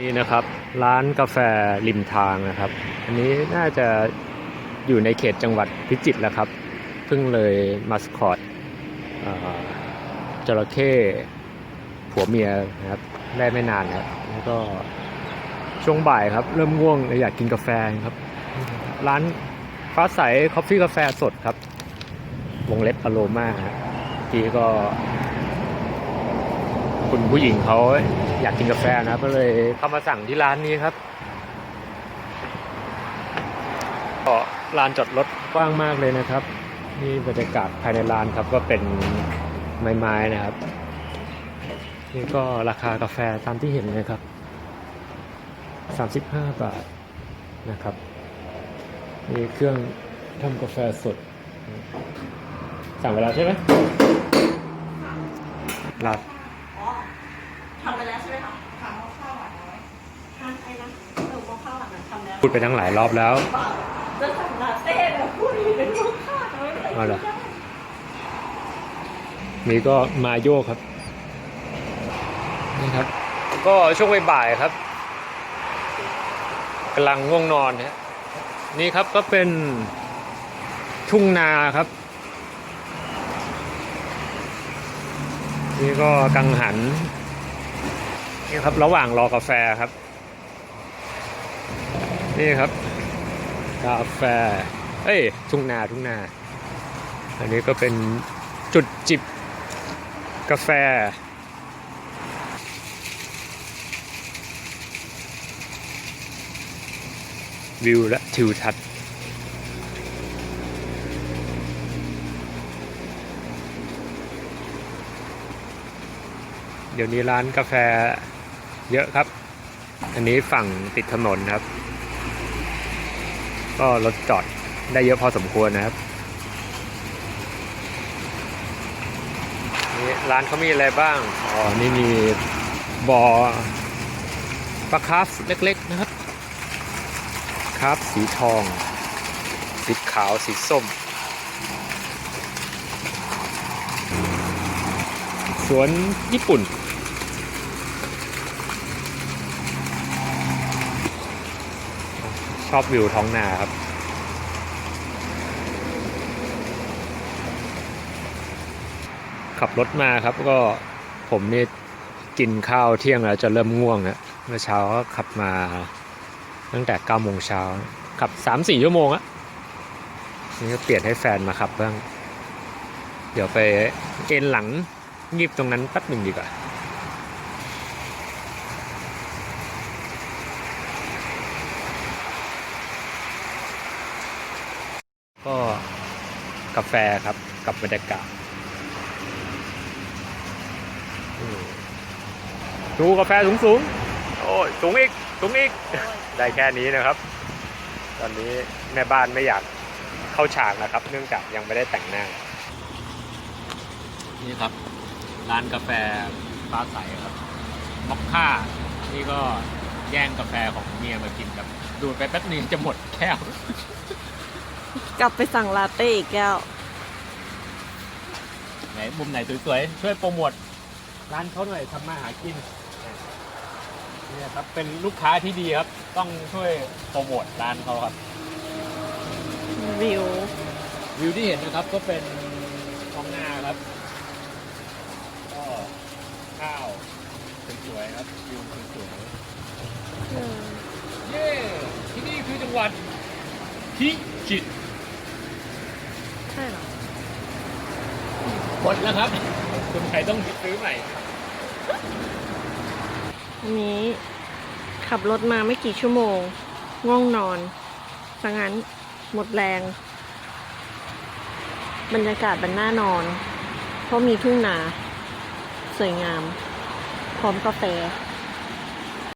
นี่นะครับร้านกาแฟริมทางนะครับ อันนี้น่าจะอยู่ในเขตจังหวัดพิจิตรแล้วครับเพิ่งเลยมาสคอตจระเข้ผัวเมียนะครับได้ไม่นานครับแล้วก็ช่วงบ่ายครับ เริ่มง่วงเลยอยากกินกาแฟครับ ร้านฟ้าใสคอฟฟี่กาแฟสดครับ วงเล็บอโรมาฮะทีก็ คุณผู้หญิงเขา อยากกินกาแฟนะก็เลยเข้ามาสั่งที่ร้านนี้ครับก็ลานจอดรถกว้างมากเลยนะครับ นี่บรรยากาศภายในร้านครับก็เป็นไม้ๆนะครับ นี่ก็ราคากาแฟตามที่เห็นนะครับ 35 บาทนะครับ มีเครื่องทำกาแฟสด สั่งไปแล้วใช่ไหมรับ พูดไปทั้งหลายรอบแล้วจะสั่งลาเต้แบบพูดอีกเป็นข้าวข้าวน้อยไม่เอาเหรอได้นี่ก็มาโยกครับนี่ครับ ก็ช่วงบ่ายๆครับกำลังง่วงนอนนะนี่ครับก็เป็นทุ่งนาครับ นี่ก็กังหันนี่ครับระหว่างรอกาแฟครับ นี่ครับกาแฟเอ้ยทุ่งนาทุ่งนา อันนี้ก็เป็นจุดจิบกาแฟ วิวและทิวทัศน์เดี๋ยวนี้ร้านกาแฟเยอะครับ อันนี้ฝั่งติดถนนครับ ก็รถจอดได้เยอะพอสมควรนะครับนี่ร้านเขามีอะไรบ้าง อ๋อ นี่มีบอ่อปลาคาร์ฟเล็กๆนะครับคาร์ฟสีทอง สีขาว สีส้ม สวนญี่ปุ่น ชอบวิวท้องนาครับ ขับรถมาครับก็ผมนี่กินข้าวเที่ยงแล้วจะเริ่มง่วงแล้วเมื่อเช้าก็ขับมาตั้งแต่9โมงเช้าขับ 3-4 ชั่วโมงอะนี่ก็เปลี่ยนให้แฟนมาขับบ้าง เดี๋ยวไปเอ็นหลังงีบตรงนั้นแป๊บหนึ่งดีกว่า ก็กาแฟครับกับบรรยากาศดูกาแฟสูงสูงโอ้ยสูงอีกสูงอีก ได้แค่นี้นะครับ ตอนนี้แม่บ้านไม่อยากเข้าฉากนะครับ เนื่องจากยังไม่ได้แต่งหน้า นี่ครับ ร้านกาแฟฟ้าใสครับมอคค่านี่ก็แย่งกาแฟของเมียมากินครับ ดูไปแป๊บนึงจะหมดแก้ว กลับไปสั่งลาเต้อีกแก้ว ไหนมุมไหนสวยๆ ช่วยโปรโมทร้านเขาหน่อยทำมาหากินเนี่ยครับเป็นลูกค้าที่ดีครับ ต้องช่วยโปรโมทร้านเขาครับ วิว วิวที่เห็นนะครับก็เป็นท้องนาครับก็ข้าวสวยๆครับวิวสวยๆเย้ที่นี่คือจังหวัด พิจิตรใช่เหรอ หมดแล้วครับ คุณใครต้องซื้อใหม่อันนี้ขับรถมาไม่กี่ชั่วโมง ง่วงนอนสังั้นหมดแรง บรรยากาศเป็นหน้านอน เพราะมีทุ่งนา สวยงาม พร้อมกาแฟ